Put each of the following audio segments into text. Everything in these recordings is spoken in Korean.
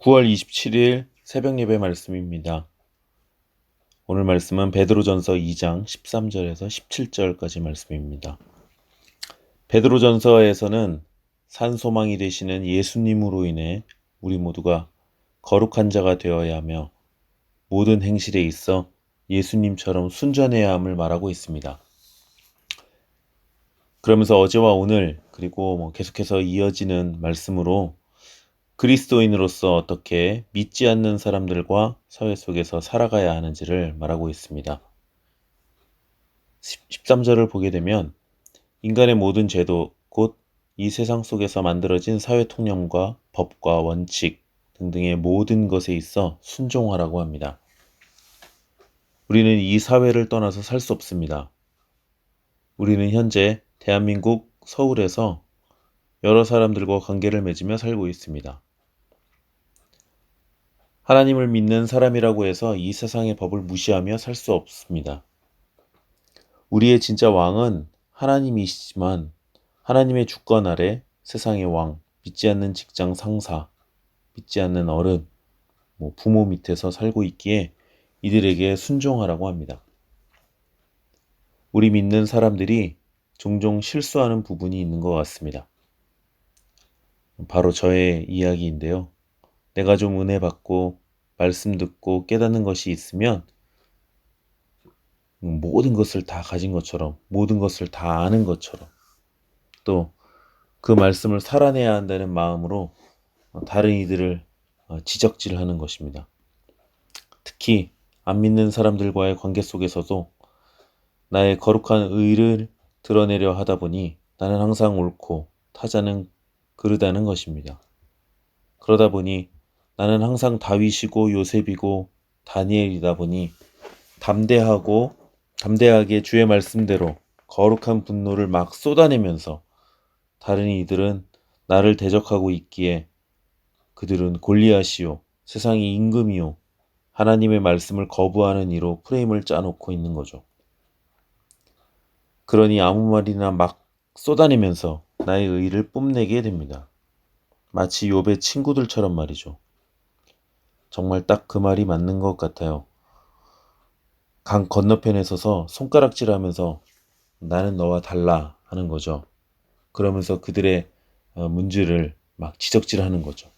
9월 27일 새벽 예배 말씀입니다. 오늘 말씀은 베드로전서 2장 13절에서 17절까지 말씀입니다. 베드로전서에서는 산 소망이 되시는 예수님으로 인해 우리 모두가 거룩한 자가 되어야 하며 모든 행실에 있어 예수님처럼 순전해야 함을 말하고 있습니다. 그러면서 어제와 오늘 그리고 뭐 계속해서 이어지는 말씀으로 그리스도인으로서 어떻게 믿지 않는 사람들과 사회 속에서 살아가야 하는지를 말하고 있습니다. 13절을 보게 되면 인간의 모든 제도, 곧 이 세상 속에서 만들어진 사회 통념과 법과 원칙 등등의 모든 것에 있어 순종하라고 합니다. 우리는 이 사회를 떠나서 살 수 없습니다. 우리는 현재 대한민국 서울에서 여러 사람들과 관계를 맺으며 살고 있습니다. 하나님을 믿는 사람이라고 해서 이 세상의 법을 무시하며 살 수 없습니다. 우리의 진짜 왕은 하나님이시지만 하나님의 주권 아래 세상의 왕, 믿지 않는 직장 상사, 믿지 않는 어른, 뭐 부모 밑에서 살고 있기에 이들에게 순종하라고 합니다. 우리 믿는 사람들이 종종 실수하는 부분이 있는 것 같습니다. 바로 저의 이야기인데요. 내가 좀 은혜 받고 말씀 듣고 깨닫는 것이 있으면 모든 것을 다 가진 것처럼 모든 것을 다 아는 것처럼 또 그 말씀을 살아내야 한다는 마음으로 다른 이들을 지적질하는 것입니다. 특히 안 믿는 사람들과의 관계 속에서도 나의 거룩한 의를 드러내려 하다 보니 나는 항상 옳고 타자는 그르다는 것입니다. 그러다 보니 나는 항상 다윗이고 요셉이고 다니엘이다 보니 담대하고 담대하게 주의 말씀대로 거룩한 분노를 막 쏟아내면서 다른 이들은 나를 대적하고 있기에 그들은 골리앗이요 세상이 임금이요 하나님의 말씀을 거부하는 이로 프레임을 짜놓고 있는 거죠. 그러니 아무 말이나 막 쏟아내면서 나의 의를 뽐내게 됩니다. 마치 욥의 친구들처럼 말이죠. 정말 딱 그 말이 맞는 것 같아요. 강 건너편에 서서 손가락질 하면서 나는 너와 달라 하는 거죠. 그러면서 그들의 어, 문제를 막 지적질 하는 거죠.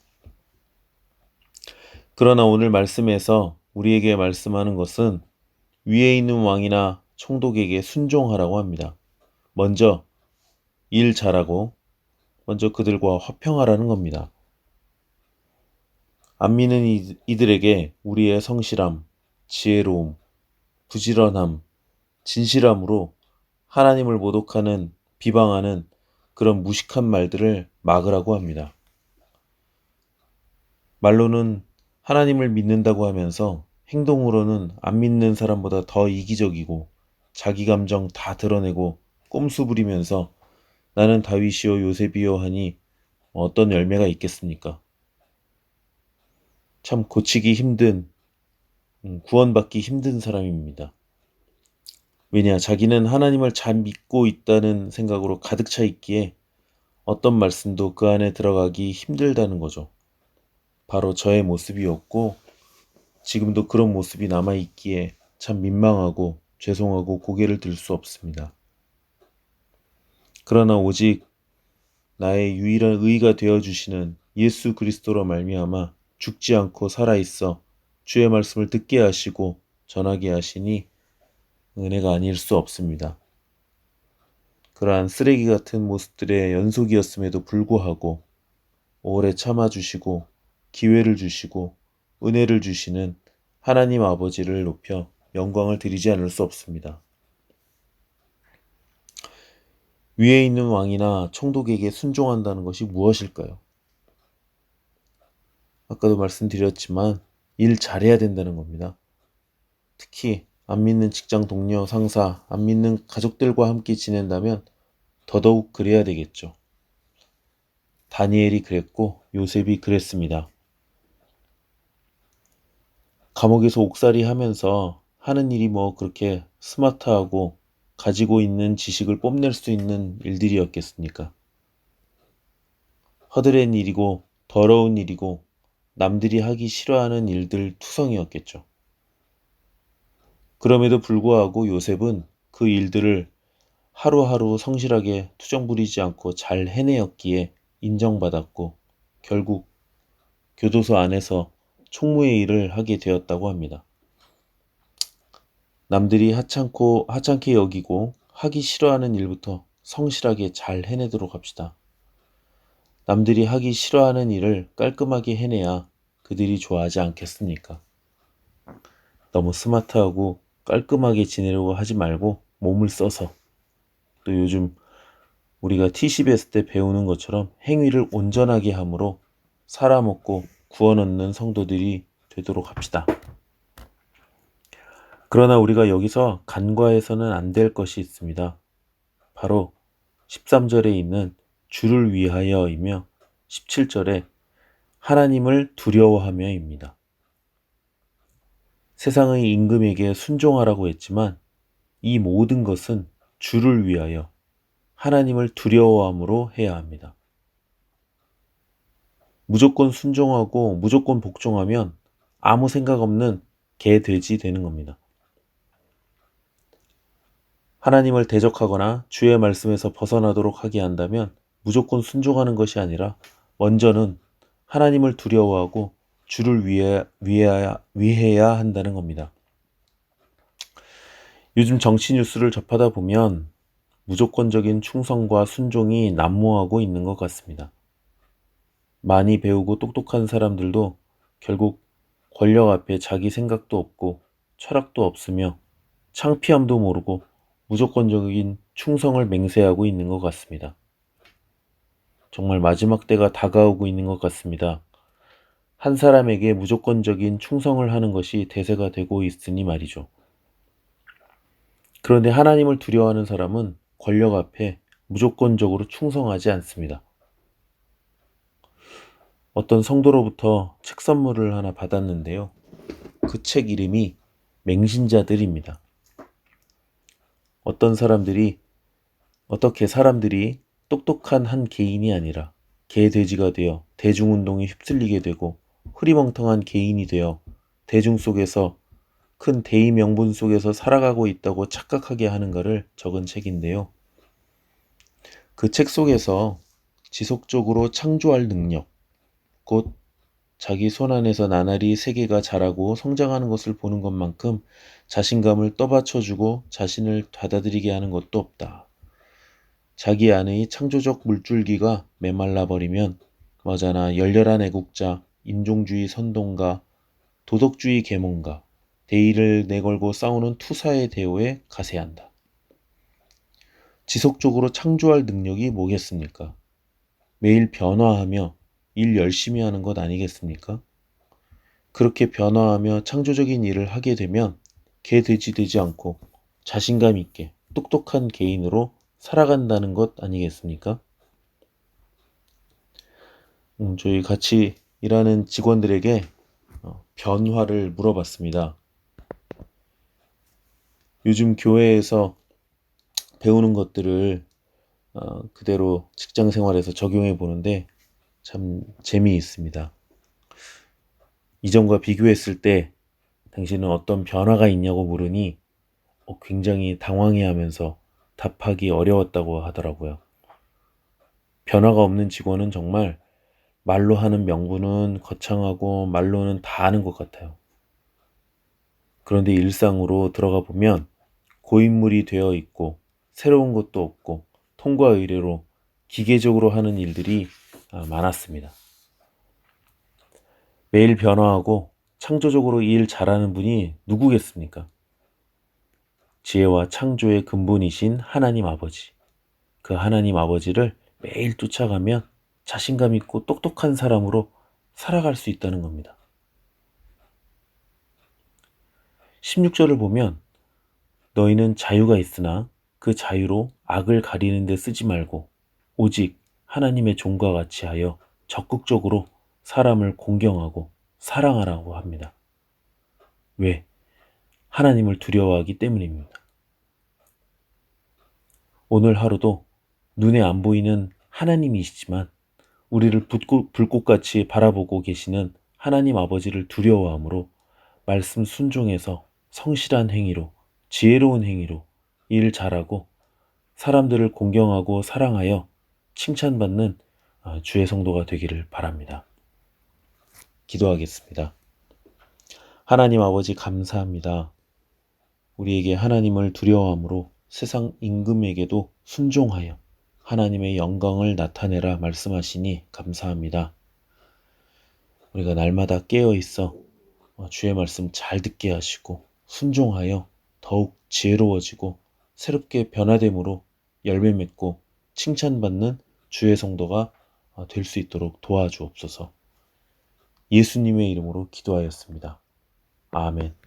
그러나 오늘 말씀에서 우리에게 말씀하는 것은 위에 있는 왕이나 총독에게 순종하라고 합니다. 먼저 일 잘하고 먼저 그들과 화평하라는 겁니다. 안 믿는 이들에게 우리의 성실함, 지혜로움, 부지런함, 진실함으로 하나님을 모독하는, 비방하는 그런 무식한 말들을 막으라고 합니다. 말로는 하나님을 믿는다고 하면서 행동으로는 안 믿는 사람보다 더 이기적이고 자기 감정 다 드러내고 꼼수 부리면서 나는 다윗이요 요셉이요 하니 어떤 열매가 있겠습니까? 참 고치기 힘든, 음, 구원받기 힘든 사람입니다. 왜냐, 자기는 하나님을 잘 믿고 있다는 생각으로 가득 차 있기에 어떤 말씀도 그 안에 들어가기 힘들다는 거죠. 바로 저의 모습이었고, 지금도 그런 모습이 남아있기에 참 민망하고 죄송하고 고개를 들 수 없습니다. 그러나 오직 나의 유일한 의가 되어 주시는 예수 그리스도로 말미암아 죽지 않고 살아있어 주의 말씀을 듣게 하시고 전하게 하시니 은혜가 아닐 수 없습니다. 그러한 쓰레기 같은 모습들의 연속이었음에도 불구하고 오래 참아주시고 기회를 주시고 은혜를 주시는 하나님 아버지를 높여 영광을 드리지 않을 수 없습니다. 위에 있는 왕이나 총독에게 순종한다는 것이 무엇일까요? 아까도 말씀드렸지만 일 잘해야 된다는 겁니다. 특히 안 믿는 직장 동료, 상사, 안 믿는 가족들과 함께 지낸다면 더더욱 그래야 되겠죠. 다니엘이 그랬고 요셉이 그랬습니다. 감옥에서 옥살이 하면서 하는 일이 뭐 그렇게 스마트하고 가지고 있는 지식을 뽐낼 수 있는 일들이었겠습니까? 허드렛 일이고 더러운 일이고 남들이 하기 싫어하는 일들 투성이었겠죠. 그럼에도 불구하고 요셉은 그 일들을 하루하루 성실하게 투정 부리지 않고 잘 해내었기에 인정받았고 결국 교도소 안에서 총무의 일을 하게 되었다고 합니다. 남들이 하찮고 하찮게 여기고 하기 싫어하는 일부터 성실하게 잘 해내도록 합시다. 남들이 하기 싫어하는 일을 깔끔하게 해내야 그들이 좋아하지 않겠습니까? 너무 스마트하고 깔끔하게 지내려고 하지 말고 몸을 써서 또 요즘 우리가 T10 때 배우는 것처럼 행위를 온전하게 함으로 살아먹고 구원 얻는 성도들이 되도록 합시다. 그러나 우리가 여기서 간과해서는 안 될 것이 있습니다. 바로 13절에 있는 주를 위하여이며 17절에 하나님을 두려워하며입니다. 세상의 임금에게 순종하라고 했지만 이 모든 것은 주를 위하여 하나님을 두려워함으로 해야 합니다. 무조건 순종하고 무조건 복종하면 아무 생각 없는 개 돼지 되는 겁니다. 하나님을 대적하거나 주의 말씀에서 벗어나도록 하게 한다면 무조건 순종하는 것이 아니라 먼저는 하나님을 두려워하고 주를 위해, 위해야, 위해야 한다는 겁니다. 요즘 정치 뉴스를 접하다 보면 무조건적인 충성과 순종이 난무하고 있는 것 같습니다. 많이 배우고 똑똑한 사람들도 결국 권력 앞에 자기 생각도 없고 철학도 없으며 창피함도 모르고 무조건적인 충성을 맹세하고 있는 것 같습니다. 정말 마지막 때가 다가오고 있는 것 같습니다. 한 사람에게 무조건적인 충성을 하는 것이 대세가 되고 있으니 말이죠. 그런데 하나님을 두려워하는 사람은 권력 앞에 무조건적으로 충성하지 않습니다. 어떤 성도로부터 책 선물을 하나 받았는데요. 그 책 이름이 맹신자들입니다. 어떤 사람들이 어떻게 사람들이 똑똑한 한 개인이 아니라 개돼지가 되어 대중운동에 휩쓸리게 되고 흐리멍텅한 개인이 되어 대중 속에서 큰 대의 명분 속에서 살아가고 있다고 착각하게 하는가를 적은 책인데요. 그 책 속에서 지속적으로 창조할 능력, 곧 자기 손 안에서 나날이 세계가 자라고 성장하는 것을 보는 것만큼 자신감을 떠받쳐주고 자신을 받아들이게 하는 것도 없다. 자기 안의 창조적 물줄기가 메말라 버리면 머자나 열렬한 애국자, 인종주의 선동가, 도덕주의 계몽가, 대의를 내걸고 싸우는 투사의 대우에 가세한다. 지속적으로 창조할 능력이 뭐겠습니까? 매일 변화하며 일 열심히 하는 것 아니겠습니까? 그렇게 변화하며 창조적인 일을 하게 되면 개돼지 되지 않고 자신감 있게 똑똑한 개인으로 살아간다는 것 아니겠습니까? 음, 저희 같이 일하는 직원들에게 어, 변화를 물어봤습니다. 요즘 교회에서 배우는 것들을 어, 그대로 직장 생활에서 적용해 보는데 참 재미있습니다. 이전과 비교했을 때 당신은 어떤 변화가 있냐고 물으니 어, 굉장히 당황해 하면서 답하기 어려웠다고 하더라고요. 변화가 없는 직원은 정말 말로 하는 명분은 거창하고 말로는 다 아는 것 같아요. 그런데 일상으로 들어가 보면 고인물이 되어 있고 새로운 것도 없고 통과 의뢰로 기계적으로 하는 일들이 아, 많았습니다. 매일 변화하고 창조적으로 일 잘하는 분이 누구겠습니까? 지혜와 창조의 근본이신 하나님 아버지. 그 하나님 아버지를 매일 쫓아가면 자신감 있고 똑똑한 사람으로 살아갈 수 있다는 겁니다. 16절을 보면 너희는 자유가 있으나 그 자유로 악을 가리는 데 쓰지 말고 오직 하나님의 종과 같이 하여 적극적으로 사람을 공경하고 사랑하라고 합니다. 왜? 하나님을 두려워하기 때문입니다. 오늘 하루도 눈에 안 보이는 하나님이시지만 우리를 불꽃, 불꽃같이 바라보고 계시는 하나님 아버지를 두려워함으로 말씀 순종해서 성실한 행위로 지혜로운 행위로 일 잘하고 사람들을 공경하고 사랑하여 칭찬받는 아, 주의 성도가 되기를 바랍니다. 기도하겠습니다. 하나님 아버지 감사합니다. 우리에게 하나님을 두려워함으로 세상 임금에게도 순종하여 하나님의 영광을 나타내라 말씀하시니 감사합니다. 우리가 날마다 깨어 있어 주의 말씀 잘 듣게 하시고 순종하여 더욱 지혜로워지고 새롭게 변화됨으로 열매 맺고 칭찬받는 주의 성도가 될 수 있도록 도와주옵소서. 예수님의 이름으로 기도하였습니다. 아멘.